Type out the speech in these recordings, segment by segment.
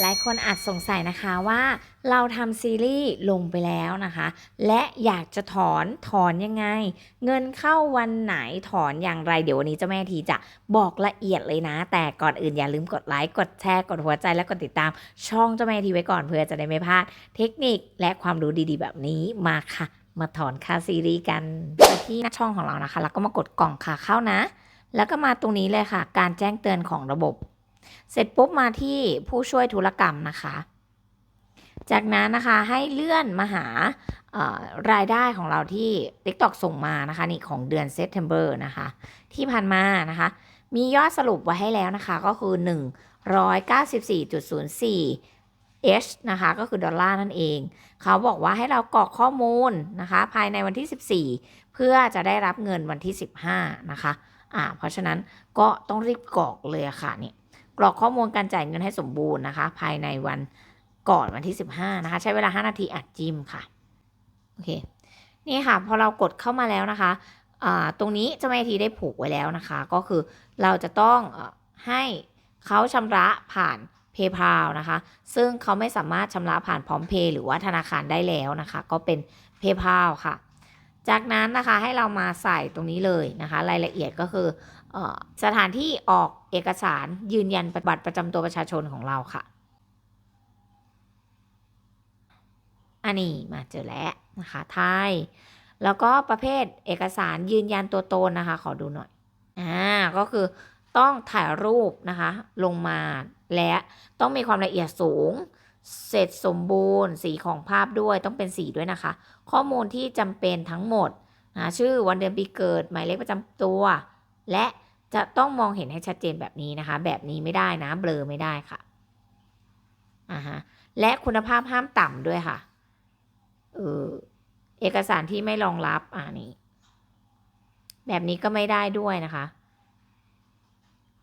หลายคนอาจสงสัยนะคะว่าเราทำซีรีส์ลงไปแล้วนะคะ และอยากจะถอนถอนยังไง เงินเข้าวันไหนถอนอย่างไร เดี๋ยววันนี้เจ้าแม่ทีจะบอกละเอียดเลยนะ แต่ก่อนอื่นอย่าลืมกดไลค์กดแชร์กดหัวใจและกดติดตาม ช่องเจ้าแม่ทีไว้ก่อนเพื่อจะได้ไม่พลาด เทคนิคและความรู้ดีๆ แบบนี้มาค่ะ มาถอนค่าซีรีส์กันไปที่หน้าช่องของเรานะคะ แล้วก็มากดกล่องขาเข้านะ แล้วก็มาตรงนี้เลยค่ะ การแจ้งเตือนของระบบ เสร็จปุ๊บมาที่ผู้ช่วยธุรกรรมนะคะ จากนั้นนะคะให้เลื่อนมาหารายได้ของเราที่ TikTok ส่งมานะคะนี่ของเดือน September นะคะ ที่ผ่านมานะคะ มียอดสรุปไว้ให้แล้วนะคะก็คือ 194.04 H นะคะ ก็คือดอลลาร์นั่นเอง เขาบอกว่าให้เรากรอกข้อมูลนะคะ ภายในวันที่ 14 เพื่อจะได้รับเงินวันที่ 15 นะคะอ่าเพราะฉะนั้นก็ต้องรีบกรอกเลยะค่ะเนี่ย กรอกข้อมูลการจ่ายเงินให้สมบูรณ์นะคะ ภายในวันก่อนวันที่ 15 นะคะ ใช้เวลา 5 นาทีอัดจิ้มค่ะ โอเค นี่ค่ะ พอเรากดเข้ามาแล้วนะคะ ตรงนี้เจ้าแม่ทีได้ผูกไว้แล้วนะคะ ก็คือเราจะต้องอให้เขาชำระผ่าน PayPal นะคะ ซึ่งเขาไม่สามารถชำระผ่านพร้อมเพย์หรือว่าธนาคารได้แล้วนะคะ ก็เป็น PayPal ค่ะ จากนั้นนะคะให้เรามาใส่ตรงนี้เลยนะคะ รายละเอียดก็คือ สถานที่ออกเอกสารยืนยันบัตรประจำตัวประชาชนของเราค่ะ อันนี้มาเจอแล้วนะคะไทย แล้วก็ประเภทเอกสารยืนยันตัวตนนะคะ ขอดูหน่อย อ่า ก็คือต้องถ่ายรูปนะคะ ลงมาและต้องมีความละเอียดสูง เสร็จสมบูรณ์ สีของภาพด้วยต้องเป็นสีด้วยนะคะ ข้อมูลที่จำเป็นทั้งหมดนะชื่อวันเดือนปีเกิด หมายเลขประจำตัว และจะต้องมองเห็นให้ชัดเจนแบบนี้นะคะ แบบนี้ไม่ได้นะเบลอไม่ได้ค่ะอ่าฮะและคุณภาพห้ามต่ำด้วยค่ะเออเอกสารที่ไม่รองรับอ่านี้แบบนี้ก็ไม่ได้ด้วยนะคะ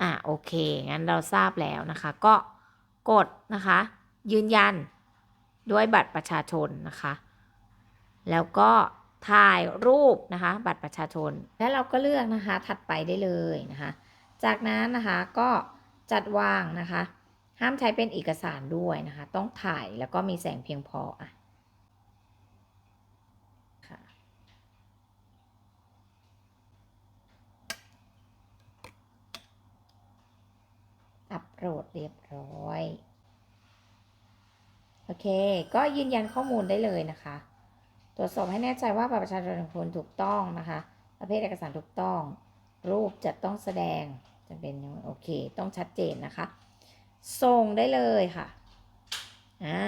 อ่าโอเค งั้นเราทราบแล้วนะคะ ก็กดนะคะ ยืนยันด้วยบัตรประชาชนนะคะ แล้วก็ ถ่ายรูปนะคะ บัตรประชาชน แล้วเราก็เลือกนะคะถัดไปได้เลยนะคะ จากนั้นนะคะก็จัดวางนะคะ ห้ามใช้เป็นเอกสารด้วยนะคะ ต้องถ่ายแล้วก็มีแสงเพียงพออะค่ะอัปโหลดเรียบร้อย โอเค ก็ยืนยันข้อมูลได้เลยนะคะ ตรวจสอบให้แน่ใจว่าบัตรประชาชนของคุณถูกต้องนะคะ ประเภทเอกสารถูกต้อง รูปจะต้องแสดงจะเป็นโอเค ต้องชัดเจนนะคะ ส่งได้เลยค่ะอ่า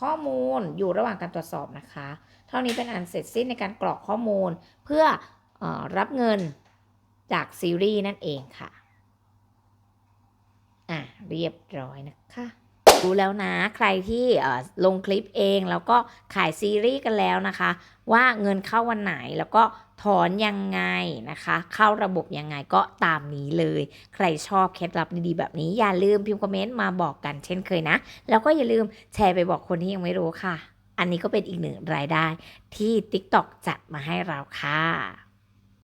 ข้อมูลอยู่ระหว่างการตรวจสอบนะคะ เท่านี้เป็นอันเสร็จสิ้นในการกรอกข้อมูลเพื่อออรับเงินจากซีรีส์นั่นเองค่ะ อะเรียบร้อยนะคะ รู้แล้วนะ ใครที่ลงคลิปเองแล้วก็ขายซีรีส์กันแล้วนะคะ ว่าเงินเข้าวันไหนแล้วก็ถอนยังไงนะคะ เข้าระบบยังไงก็ตามนี้เลย ใครชอบเคล็ดลับดีๆแบบนี้ อย่าลืมพิมพ์คอมเมนต์มาบอกกันเช่นเคยนะ แล้วก็อย่าลืมแชร์ไปบอกคนที่ยังไม่รู้ค่ะ อันนี้ก็เป็นอีกหนึ่งรายได้ที่ TikTok จัดมาให้เราค่ะ